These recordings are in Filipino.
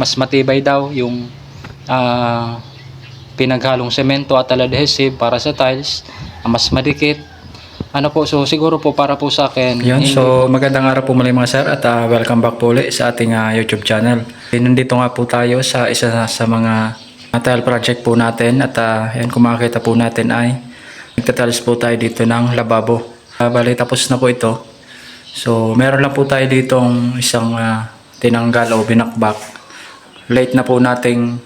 mas matibay daw yung ah, pinaghalong semento at adhesive para sa tiles, mas madikit. Ano po, so siguro po para po sa akin. Yun, so magandang araw po muli mga sir at ah, welcome back po ulit sa ating ah, YouTube channel. Eh, Nandito nga po tayo sa isa sa mga tile project po natin at uh, yan kung makikita po natin ay nagtatiles po tayo dito ng lababo. Uh, bali tapos na po ito. So meron lang po tayo ditong isang ah, tinanggal o binakbak. Late na po nating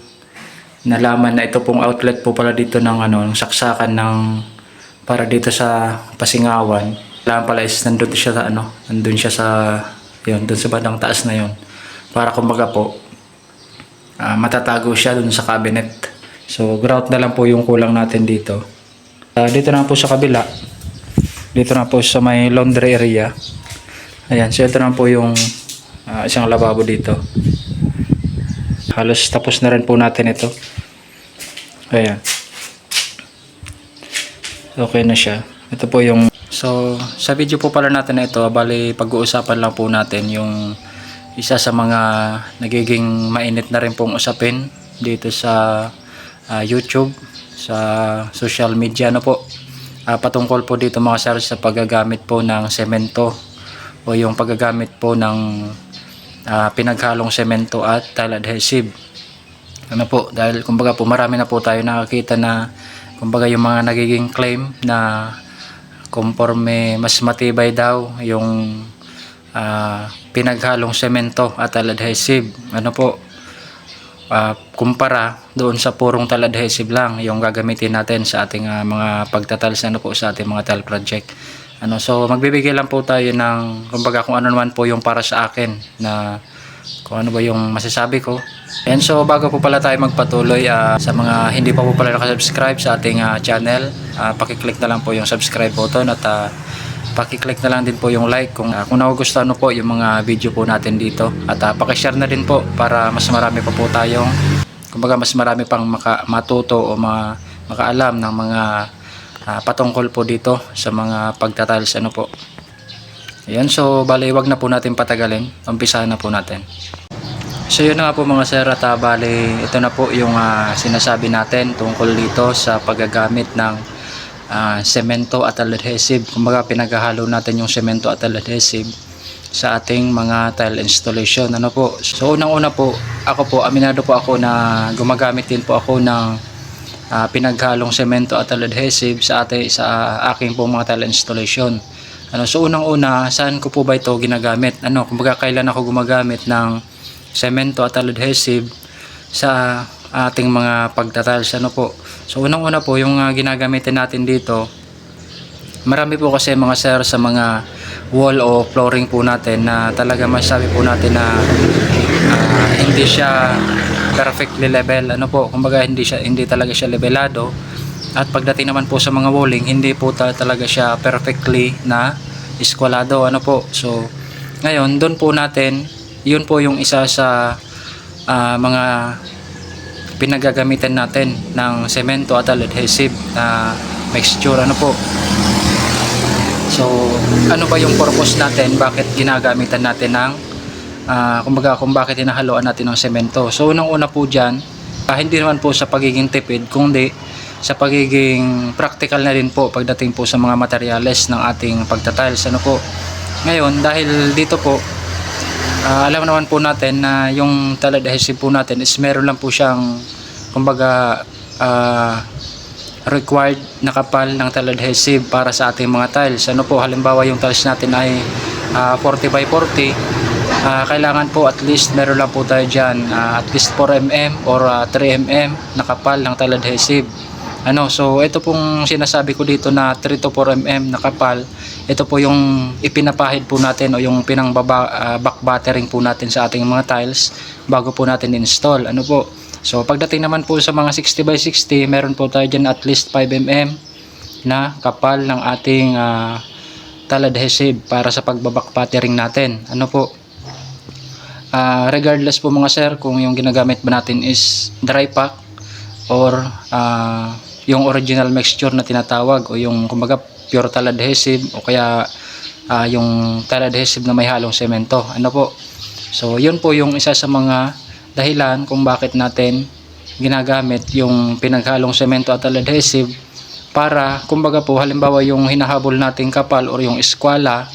nalaman na ito pong outlet po pala dito ng ano, saksakan ng para dito sa Pasingawan. Kailangan pala is nandun siya sa ano, nandun siya sa yun, dun sa bandang taas na yun. Para kumbaga po ah, matatago siya dun sa cabinet. So grout na lang po yung kulang natin dito. Ah, dito na po sa kabila. Dito na po sa may laundry area. Ayan, so ito na po yung ah, isang lababo dito. Halos tapos na rin po natin ito. Ayan. Okay na siya. Ito po yung So, sa video po pala natin na ito, bali pag-uusapan lang po natin yung isa sa mga nagiging mainit na rin pong usapin dito sa ah, YouTube, sa social media no po. Ah, patungkol po dito mga sir sa paggagamit po ng semento o yung paggagamit po ng ah, pinaghalong semento at tile adhesive. Ano po, dahil kumbaga po marami na po tayo nakakita na kumbaga yung mga nagiging claim na conforme mas matibay daw yung ah, pinaghalong semento at tile adhesive. Ano po, ah, kumpara doon sa purong tile adhesive lang yung gagamitin natin sa ating ah, mga pagtatiles ano po sa ating mga tile project. Ano, so magbibigay lang po tayo ng kumbaga kung ano naman po yung para sa akin na kung ano ba yung masasabi ko. And so bago po pala tayo magpatuloy ah, sa mga hindi pa po pala nakasubscribe sa ating ah, channel, ah, pakiclick na lang po yung subscribe button at ah, pakiclick na lang din po yung like kung, ah, kung nagugustuhan po yung mga video po natin dito. At ah, pakishare na din po para mas marami pa po tayong kumbaga mas marami pang maka, matuto o ma, makaalam ng mga ah, patungkol po dito sa mga pagtatiles ano po. Ayan, so bali wag na po natin patagalin. Umpisahan na po natin. So yun nga po mga sir at ah, bali ito na po yung ah, sinasabi natin tungkol dito sa paggagamit ng ah, semento at adhesive. Kumbaga pinaghahalo natin yung semento at adhesive sa ating mga tile installation. Ano po? So unang-una po, ako po, aminado po ako na gumagamit din po ako ng ah, pinaghalong semento at adhesive sa ate sa aking po mga tile installation. Ano, so unang-una, saan ko po ba ito ginagamit? Ano, kumbaga kailan ako gumagamit ng semento at adhesive sa ating mga pagtatiles ano po. So unang-una po yung ah, ginagamitin natin dito marami po kasi mga sir sa mga wall o flooring po natin na talaga masasabi po natin na ah, hindi siya perfectly level ano po kumbaga hindi siya hindi talaga siya levelado at pagdating naman po sa mga walling hindi po ta- talaga siya perfectly na iskwalado ano po. So ngayon doon po natin yun po yung isa sa ah, mga pinagagamitan natin ng semento at adhesive na mixture ano po. So, ano ba yung purpose natin? Bakit ginagamitan natin ng ah, kumbaga kung bakit hinahaluan natin ng semento. So, unang-una po dyan, ah, hindi naman po sa pagiging tipid, kundi sa pagiging practical na rin po pagdating po sa mga materyales ng ating pagtatiles. Ano po? Ngayon, dahil dito po, ah, alam naman po natin na yung tile adhesive po natin is meron lang po siyang kumbaga ah, required na kapal ng tile adhesive para sa ating mga tiles. Ano po, halimbawa yung tiles natin ay ah, 40 by 40, ah, kailangan po at least meron lang po tayo dyan ah, at least 4 mm or ah, 3 mm na kapal ng tile adhesive. Ano, so ito pong sinasabi ko dito na 3 to 4 mm na kapal, ito po yung ipinapahid po natin o yung pinangbaba ah, back battering po natin sa ating mga tiles bago po natin install. Ano po? So pagdating naman po sa mga 60 by 60, meron po tayo dyan at least 5 mm na kapal ng ating uh, tile adhesive para sa pagbabak patering natin. Ano po? Ah, regardless po mga sir kung yung ginagamit ba natin is dry pack or ah, yung original mixture na tinatawag o yung kumbaga pure tile adhesive o kaya ah, yung tile adhesive na may halong semento. Ano po? So, yun po yung isa sa mga dahilan kung bakit natin ginagamit yung pinaghalong semento at adhesive para kumbaga po halimbawa yung hinahabol nating kapal or yung eskwala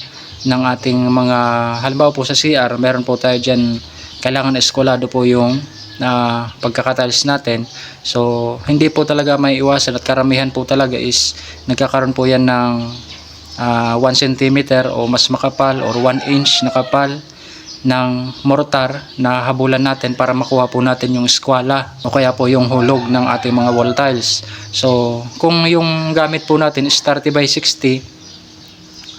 ng ating mga halimbawa po sa CR meron po tayo dyan kailangan eskwalado po yung na pagkakatalis natin so hindi po talaga may iwasan at karamihan po talaga is nagkakaroon po yan ng 1 cm o mas makapal or 1 inch na kapal ng mortar na habulan natin para makuha po natin yung eskwala o kaya po yung hulog ng ating mga wall tiles. So, kung yung gamit po natin is 30 by 60,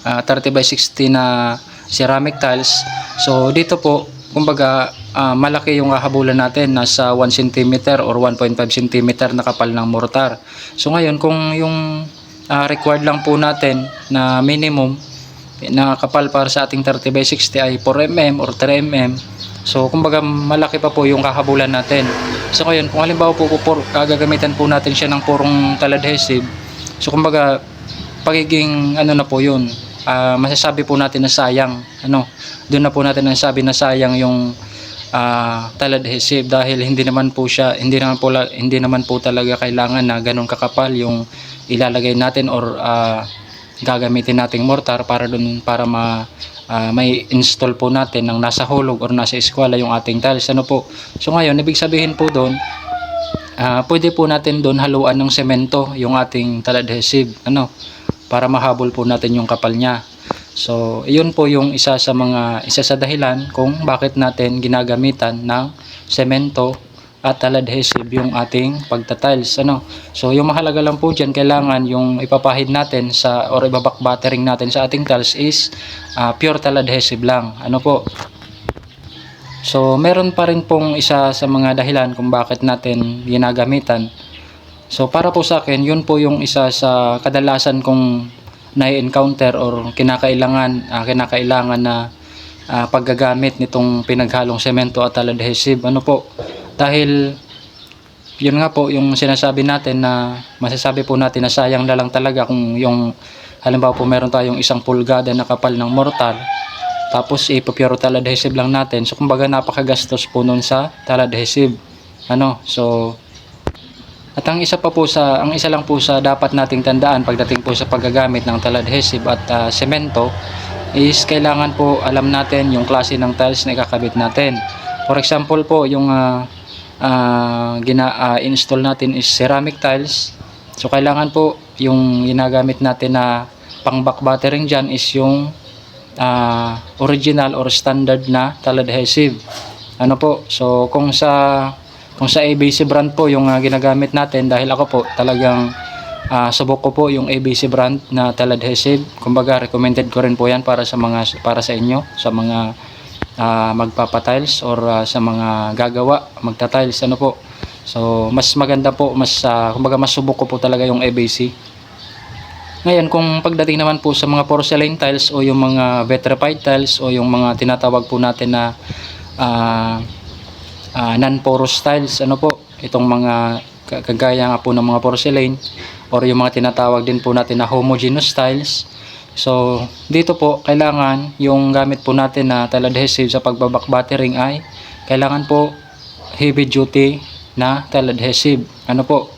ah, 30 by 60 na ceramic tiles, so dito po, kumbaga, ah, malaki yung hahabulan natin, nasa 1 cm or 1.5 cm na kapal ng mortar. So, ngayon, kung yung ah, required lang po natin na minimum na kapal para sa ating 30 by 60 ay 4mm or 3mm. So, kumbaga malaki pa po yung kahabulan natin. So, ngayon, kung halimbawa po, po, gagamitan po natin siya ng purong taladhesive, so kumbaga pagiging ano na po yun, ah, masasabi po natin na sayang. Ano, doon na po natin nasabi na sayang yung ah taladhesive dahil hindi naman po siya hindi naman po hindi naman po talaga kailangan na ganun kakapal yung ilalagay natin or ah, gagamitin nating mortar para dun para ma ah, may install po natin ng nasa hulog or nasa eskwela yung ating tiles. Ano po? So ngayon ibig sabihin po doon ah, pwede po natin doon haluan ng semento yung ating taladhesive ano para mahabol po natin yung kapal niya. So iyon po yung isa sa mga isa sa dahilan kung bakit natin ginagamitan ng semento at taladhesive yung ating pagtatiles ano. So yung mahalaga lang po dyan kailangan yung ipapahid natin sa or ibabak battering natin sa ating tiles is ah, pure taladhesive lang. Ano po? So meron pa rin pong isa sa mga dahilan kung bakit natin ginagamitan so para po sa akin yun po yung isa sa kadalasan kong na-encounter or kinakailangan ah, kinakailangan na ah, paggagamit nitong pinaghalong semento at taladhesive ano po? Dahil yun nga po yung sinasabi natin na masasabi po natin na sayang na lang talaga kung yung halimbawa po meron tayong isang pulgada na kapal ng mortar tapos ipapure taladhesive lang natin. So kumbaga napakagastos po nun sa taladhesive ano? So at ang isa pa po sa ang isa lang po sa dapat nating tandaan pagdating po sa paggagamit ng taladhesive at ah, semento is kailangan po alam natin yung klase ng tiles na ikakabit natin. For example po yung ah, ah, gina ah, install natin is ceramic tiles. So kailangan po yung ginagamit natin na pang back battering dyan is yung ah, original or standard na taladhesive ano po? So kung sa kung sa ABC brand po yung ah, ginagamit natin dahil ako po talagang ah, subok ko po yung ABC brand na taladhesive kumbaga recommended ko rin po yan para sa mga para sa inyo sa mga ah, magpapatiles or ah, sa mga gagawa magtatiles ano po. So mas maganda po mas ah, kumbaga mas subok ko po talaga yung ABC ngayon kung pagdating naman po sa mga porcelain tiles o yung mga vitrified tiles o yung mga tinatawag po natin na ah, ah, non-porous tiles ano po itong mga ka- kagaya nga po ng mga porcelain or yung mga tinatawag din po natin na homogeneous tiles. So dito po kailangan yung gamit po natin na tile adhesive sa pagbabak battering ay kailangan po heavy duty na tile adhesive ano po?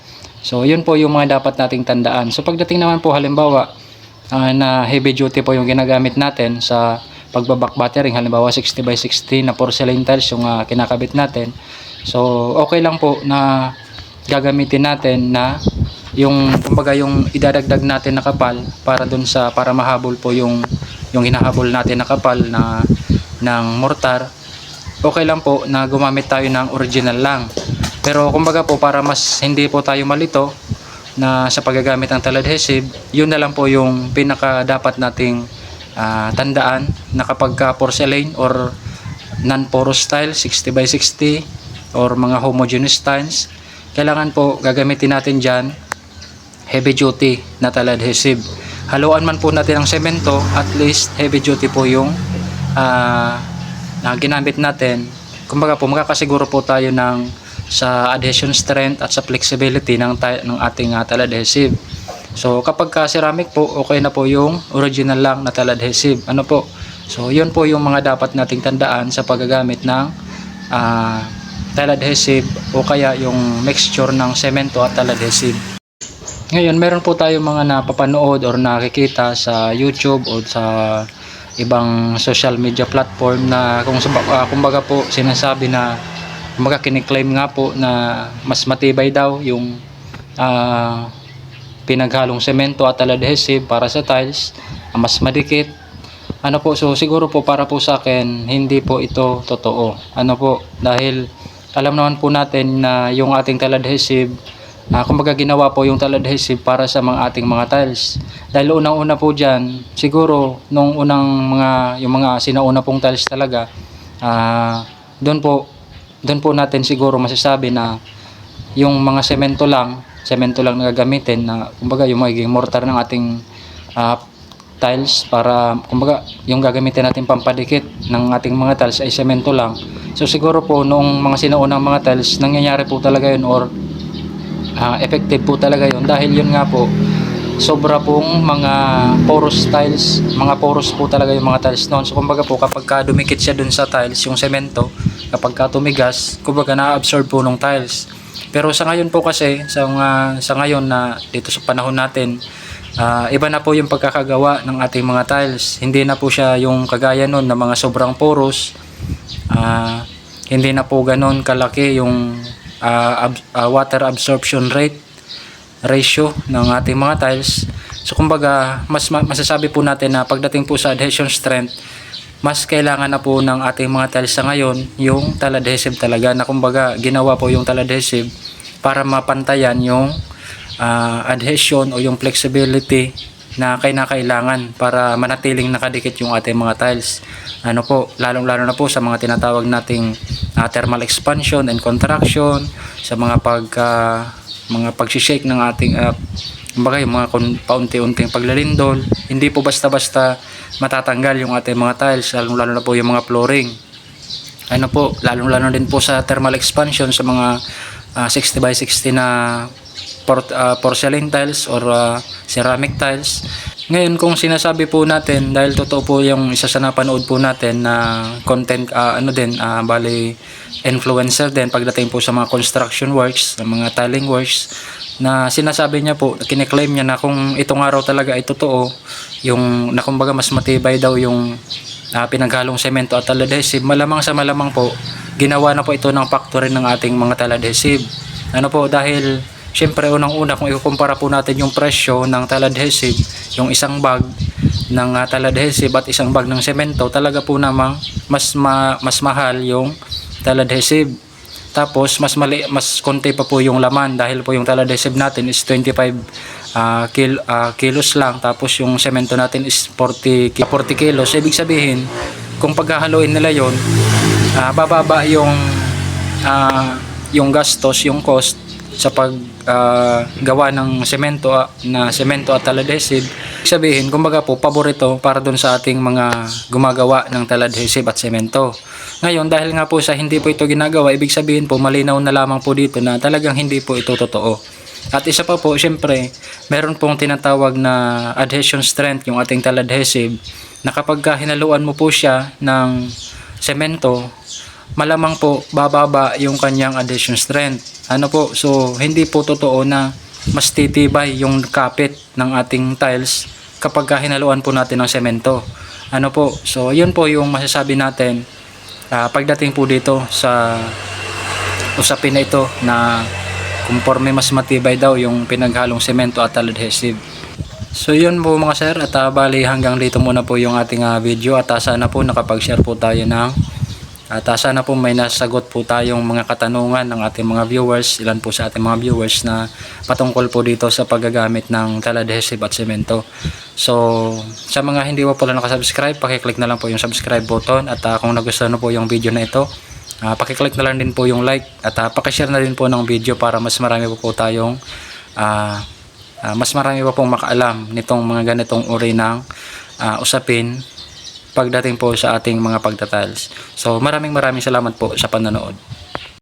So yun po yung mga dapat nating tandaan. So pagdating naman po halimbawa ah, na heavy duty po yung ginagamit natin sa pagbabak battering halimbawa 60 by 60 na porcelain tiles yung ah, kinakabit natin. So okay lang po na gagamitin natin na yung kumbaga yung idadagdag natin na kapal para dun sa para mahabol po yung yung hinahabol natin na kapal na ng mortar. Okay lang po na gumamit tayo ng original lang. Pero kumbaga po para mas hindi po tayo malito na sa paggagamit ng taladhesive yun na lang po yung pinaka dapat nating ah, tandaan na kapag ka porcelain or non-porous style 60 by 60 or mga homogeneous tiles kailangan po gagamitin natin dyan heavy duty na tile adhesive. Haluan man po natin ng semento at least heavy duty po yung ah, na ginamit natin. Kumbaga po makakasiguro po tayo ng sa adhesion strength at sa flexibility ng, ng ating uh, tile adhesive so kapag ka ceramic po okay na po yung original lang na tile adhesive ano po so yun po yung mga dapat nating tandaan sa paggagamit ng ah, tile adhesive o kaya yung mixture ng semento at tile adhesive. Ngayon, meron po tayo mga napapanood or nakikita sa YouTube o sa ibang social media platform na kung ah, kumbaga po sinasabi na kumbaga kiniklaim nga po na mas matibay daw yung ah, pinaghalong semento at adhesive para sa tiles, mas madikit. Ano po, so siguro po para po sa akin, hindi po ito totoo. Ano po, dahil alam naman po natin na yung ating tile adhesive, ah, kumbaga ginawa po yung tile adhesive para sa mga ating mga tiles. Dahil unang-una po dyan, siguro nung unang mga, yung mga sinauna pong tiles talaga, ah, doon po, doon po natin siguro masasabi na yung mga semento lang, semento lang na gagamitin na kumbaga yung magiging mortar ng ating ah, tiles para kumbaga yung gagamitin natin pampadikit ng ating mga tiles ay semento lang. So siguro po noong mga sinaunang mga tiles nangyayari po talaga yun or ah, effective po talaga yun dahil yun nga po sobra pong mga porous tiles, mga porous po talaga yung mga tiles noon. So kumbaga po kapag ka dumikit siya dun sa tiles, yung semento, kapag ka tumigas, kumbaga na-absorb po ng tiles. Pero sa ngayon po kasi, sa, mga, sa ngayon na dito sa panahon natin, ah, iba na po yung pagkakagawa ng ating mga tiles. Hindi na po siya yung kagaya noon na mga sobrang porous. Ah, hindi na po ganon kalaki yung ah, ab- ah, water absorption rate ratio ng ating mga tiles. So kumbaga, mas ma- masasabi po natin na pagdating po sa adhesion strength, mas kailangan na po ng ating mga tiles ngayon yung tile adhesive talaga na kumbaga ginawa po yung tile adhesive para mapantayan yung ah, adhesion o yung flexibility na kailangan para manatiling nakadikit yung ating mga tiles. Ano po, lalong-lalo na po sa mga tinatawag nating ah, thermal expansion and contraction, sa mga pagka mga pag-shake ng ating uh, kumbaga yung mga paunti-unting paglalindol hindi po basta-basta matatanggal yung ating mga tiles lalong lalo na po yung mga flooring. Ano po lalong lalo din po sa thermal expansion sa mga ah, 60 by 60 na por- ah, porcelain tiles or ah, ceramic tiles ngayon kung sinasabi po natin dahil totoo po yung isa sa napanood po natin na content ah, ano din ah, bali influencer din pagdating po sa mga construction works, sa mga tiling works na sinasabi niya po, kiniklaim niya na kung itong araw talaga ay totoo, yung na kumbaga mas matibay daw yung ah, pinaghalong semento at tile adhesive, malamang sa malamang po, ginawa na po ito ng factory ng ating mga tile adhesive. Ano po, dahil syempre unang-una kung ikukumpara po natin yung presyo ng tile adhesive, yung isang bag ng uh, tile adhesive at isang bag ng semento, talaga po namang mas ma- mas mahal yung tile adhesive. Tapos mas mali mas konti pa po yung laman dahil po yung tile adhesive natin is 25 ah, kil, ah, kilos lang tapos yung semento natin is 40 ki- 40 kilos. Ibig sabihin, kung paghahaluin nila yon, ah, bababa yung ah, yung gastos, yung cost sa pag ah, gawa ng semento ah, na semento at tile adhesive. Ibig Sabihin, kumbaga po, paborito para doon sa ating mga gumagawa ng tile adhesive at semento. Ngayon, dahil nga po sa hindi po ito ginagawa, ibig sabihin po, malinaw na lamang po dito na talagang hindi po ito totoo. At isa pa po, syempre, meron pong tinatawag na adhesion strength, yung ating tile adhesive, na kapag ka hinaluan mo po siya ng semento, malamang po bababa yung kanyang adhesion strength. Ano po, so hindi po totoo na mas titibay yung kapit ng ating tiles kapag ka hinaluan po natin ng semento. Ano po, so yun po yung masasabi natin ah, pagdating po dito sa usapin na ito na conforme mas matibay daw yung pinaghalong semento at adhesive. So yun po mga sir at ah, bali hanggang dito muna po yung ating ah, video at ah, sana po nakapag-share po tayo ng at ah, sana po may nasagot po tayong mga katanungan ng ating mga viewers, ilan po sa ating mga viewers na patungkol po dito sa paggagamit ng tile adhesive at semento. So, sa mga hindi po pala nakasubscribe, pakiclick na lang po yung subscribe button at ah, kung nagustuhan na po yung video na ito, ah, pakiclick na lang din po yung like at uh, pakishare na din po ng video para mas marami po po tayong ah, ah, mas marami pa pong makaalam nitong mga ganitong uri ng ah, usapin pagdating po sa ating mga pagtatiles. So maraming maraming salamat po sa panonood.